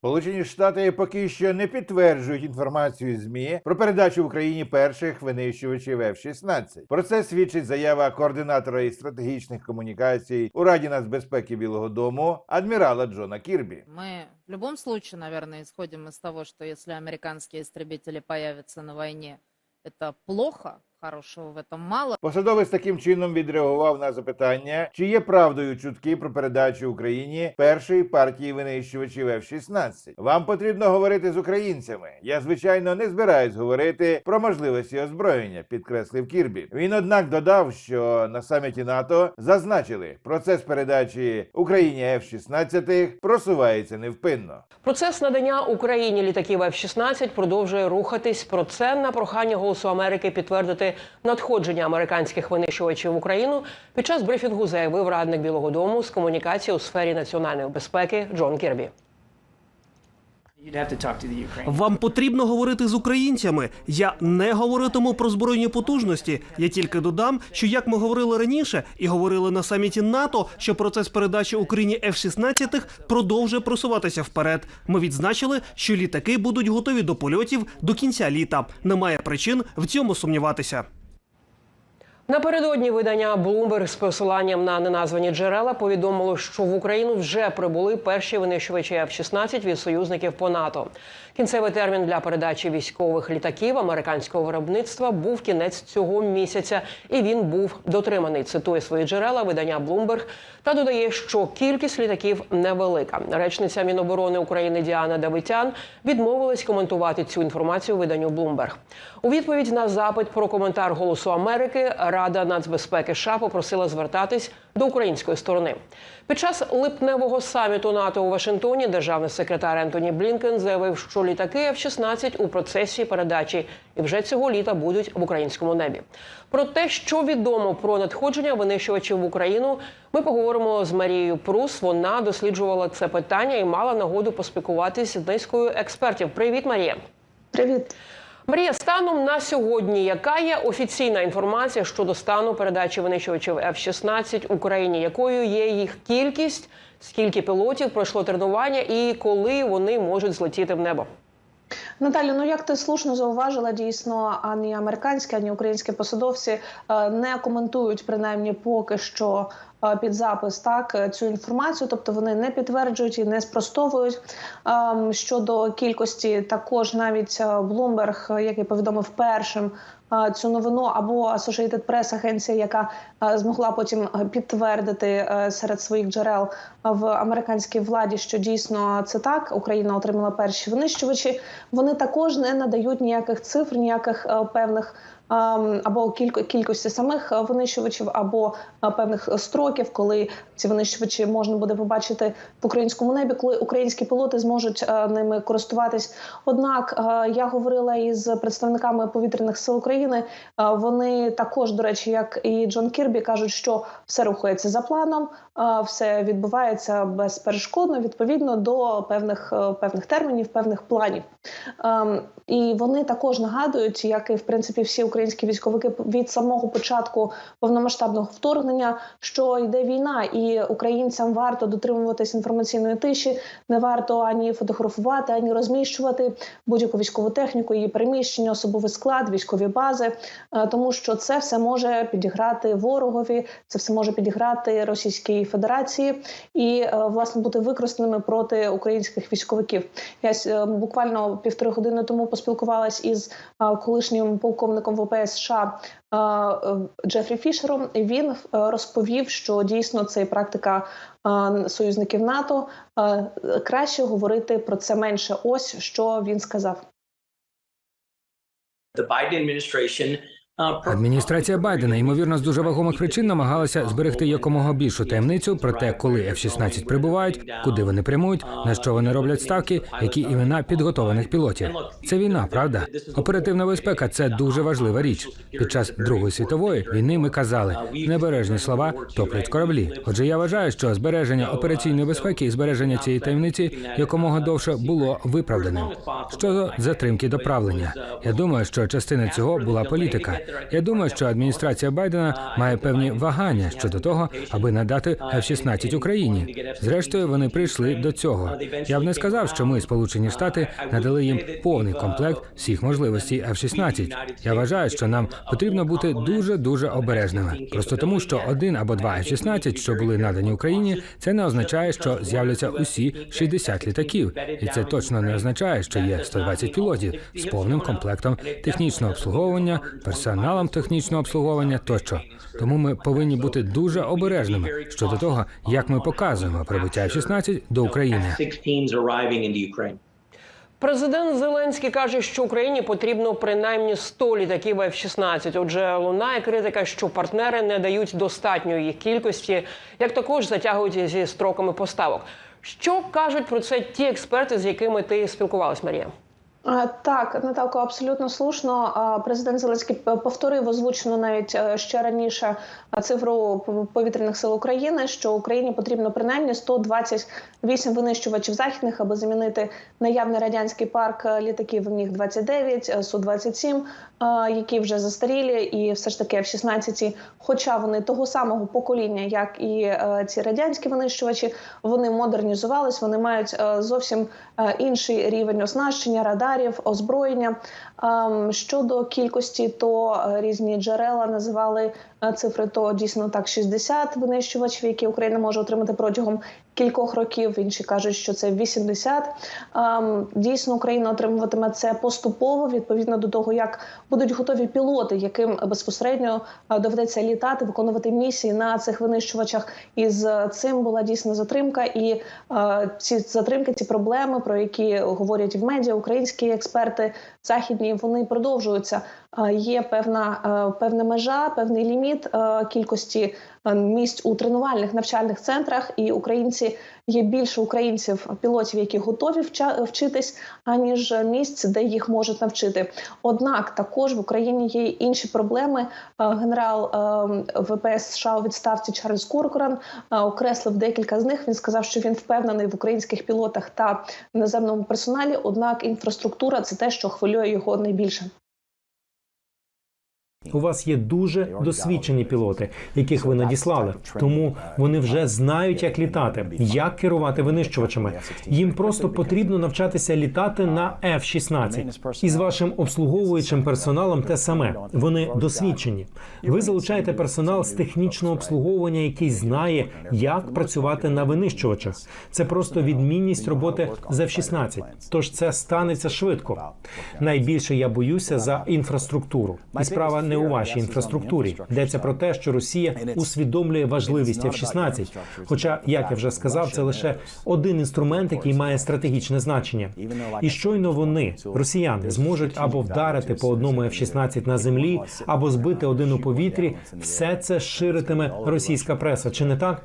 Сполучені Штати поки що не підтверджують інформацію ЗМІ про передачу в Україні перших винищувачів F-16. Про це свідчить заява координатора із стратегічних комунікацій у Раді нацбезпеки Білого Дому адмірала Джона Кірбі. Мы в любом случае, наверное, исходим из того, что если американские истребители появятся на войне, это плохо, хорошего в этом мало. Посадовець таким чином відреагував на запитання, чи є правдою чутки про передачу Україні першої партії винищувачів F-16. Вам потрібно говорити з українцями. Я звичайно не збираюсь говорити про можливості озброєння, підкреслив Кірбі. Він однак додав, що на саміті НАТО зазначили, процес передачі Україні F-16 просувається невпинно. Процес надання Україні літаків F-16 продовжує рухатись. Про це на прохання Голосу Америки підтвердити надходження американських винищувачів в Україну під час брифінгу заявив радник Білого Дому з комунікації у сфері національної безпеки Джон Кірбі. Вам потрібно говорити з українцями. Я не говоритиму про збройні потужності. Я тільки додам, що як ми говорили раніше і говорили на саміті НАТО, що процес передачі Україні F-16 продовжує просуватися вперед. Ми відзначили, що літаки будуть готові до польотів до кінця літа. Немає причин в цьому сумніватися. Напередодні видання Bloomberg з посиланням на неназвані джерела повідомило, що в Україну вже прибули перші винищувачі F-16 від союзників по НАТО. Кінцевий термін для передачі військових літаків американського виробництва був кінець цього місяця, і він був дотриманий. Цитує свої джерела видання Bloomberg та додає, що кількість літаків невелика. Речниця Міноборони України Діана Давитян відмовилась коментувати цю інформацію виданню Bloomberg. У відповідь на запит про коментар Голосу Америки Рада нацбезпеки США попросила звертатись до української сторони. Під час липневого саміту НАТО у Вашингтоні державний секретар Ентоні Блінкен заявив, що літаки F-16 у процесі передачі і вже цього літа будуть в українському небі. Про те, що відомо про надходження винищувачів в Україну, ми поговоримо з Марією Прус. Вона досліджувала це питання і мала нагоду поспілкуватись з низкою експертів. Привіт, Марія. Привіт. Марія, станом на сьогодні, яка є офіційна інформація щодо стану передачі винищувачів F-16 Україні? Якою є їх кількість? Скільки пілотів пройшло тренування, і коли вони можуть злетіти в небо? Наталю, ну як ти слушно зауважила, дійсно ані американські, ані українські посадовці е, не коментують принаймні поки що під запис так е, цю інформацію, тобто вони не підтверджують і не спростовують. Ем, Щодо кількості, також навіть е, Bloomberg, е, який повідомив першим е, цю новину, або Associated Press, агенція, яка е, змогла потім е, підтвердити е, серед своїх джерел в американській владі, що дійсно це так. Україна отримала перші винищувачі. Вони також не надають ніяких цифр, ніяких е, певних. ем, Або кілько кількості самих е, винищувачів, або е, певних строків, коли ці винищувачі можна буде побачити в українському небі, коли українські пілоти зможуть ними користуватись. Однак я говорила із представниками повітряних сил України. Вони також, до речі, як і Джон Кірбі, кажуть, що все рухається за планом, все відбувається безперешкодно, відповідно до певних е, певних термінів, певних планів. Ем, І вони також нагадують, як і в принципі всі українські військовики від самого початку повномасштабного вторгнення, що йде війна, і українцям варто дотримуватись інформаційної тиші, не варто ані фотографувати, ані розміщувати будь-яку військову техніку, її переміщення, особовий склад, військові бази, е, тому що це все може підіграти ворогові, це все може підіграти Російській Федерації і е, власне бути використаними проти українських військовиків. Я е, буквально півтори години тому поспілкувалась із е, колишнім полковником ВПС США Джефрі Фішером. Він розповів, що дійсно це практика союзників НАТО. Краще говорити про це менше. Ось що він сказав. the Biden administration Адміністрація Байдена, ймовірно, з дуже вагомих причин намагалася зберегти якомога більшу таємницю про те, коли F-16 прибувають, куди вони прямують, на що вони роблять ставки, які імена підготованих пілотів. Це війна, правда? Оперативна безпека це дуже важлива річ. Під час Другої світової війни ми казали, небережні слова топлять кораблі. Отже, я вважаю, що збереження операційної безпеки і збереження цієї таємниці якомога довше було виправданим. Щодо затримки доправлення, я думаю, що частина цього була політика. Я думаю, що адміністрація Байдена має певні вагання щодо того, аби надати F-16 Україні. Зрештою, вони прийшли до цього. Я б не сказав, що ми, Сполучені Штати, надали їм повний комплект всіх можливостей F-16. Я вважаю, що нам потрібно бути дуже дуже обережними. Просто тому, що один або два F-16, що були надані Україні, це не означає, що з'являться усі 60 літаків, і це точно не означає, що є 120 пілотів з повним комплектом технічного обслуговування, персоналом технічного обслуговування тощо. Тому ми повинні бути дуже обережними щодо того, як ми показуємо прибуття F-16 до України. F-16s arriving into Ukraine. Президент Зеленський каже, що Україні потрібно принаймні 100 літаків F-16. Отже, лунає критика, що партнери не дають достатньої їх кількості, як також затягують зі строками поставок. Що кажуть про це ті експерти, з якими ти спілкувалась, Марія? Е, Так, Наталко, абсолютно слушно. Президент Зеленський повторив озвучену навіть е, ще раніше е, цифру повітряних сил України, що Україні потрібно принаймні 128 винищувачів західних, аби замінити наявний радянський парк е, літаків міг 29 су 27 які вже застарілі, і все ж таки F-16, хоча вони того самого покоління, як і е, ці радянські винищувачі, вони модернізувались, вони мають е, зовсім е, інший рівень оснащення, радарів, озброєння. Ем, Щодо кількості, то е, різні джерела називали цифри, то дійсно так 60 винищувачів, які Україна може отримати протягом кількох років. Інші кажуть, що це 80. Ем, Дійсно, Україна отримуватиме це поступово відповідно до того, як будуть готові пілоти, яким безпосередньо доведеться літати, виконувати місії на цих винищувачах. І з цим була дійсна затримка. І ці затримки, ці проблеми, про які говорять в медіа, українські експерти західні, вони продовжуються. Е, Є певна е, певна межа, певний ліміт е, кількості місць у тренувальних навчальних центрах, і українці є більше українців, пілотів, які готові вчитись, аніж місць, де їх можуть навчити. Однак також в Україні є інші проблеми. Генерал ВПС США у відставці Чарльз Куркоран е, окреслив декілька з них. Він сказав, що він впевнений в українських пілотах та наземному персоналі. Однак інфраструктура це те, що хвилює його найбільше. У вас є дуже досвідчені пілоти, яких ви надіслали. Тому вони вже знають, як літати, як керувати винищувачами. Їм просто потрібно навчатися літати на F-16. І з вашим обслуговуючим персоналом те саме. Вони досвідчені. Ви залучаєте персонал з технічного обслуговування, який знає, як працювати на винищувачах. Це просто відмінність роботи з F-16. Тож це станеться швидко. Найбільше я боюся за інфраструктуру. І справа не у вашій інфраструктурі. Йдеться про те, що Росія усвідомлює важливість F-16. Хоча, як я вже сказав, це лише один інструмент, який має стратегічне значення. І щойно вони, росіяни, зможуть або вдарити по одному F-16 на землі, або збити один у повітрі. Все це ширитиме російська преса. Чи не так?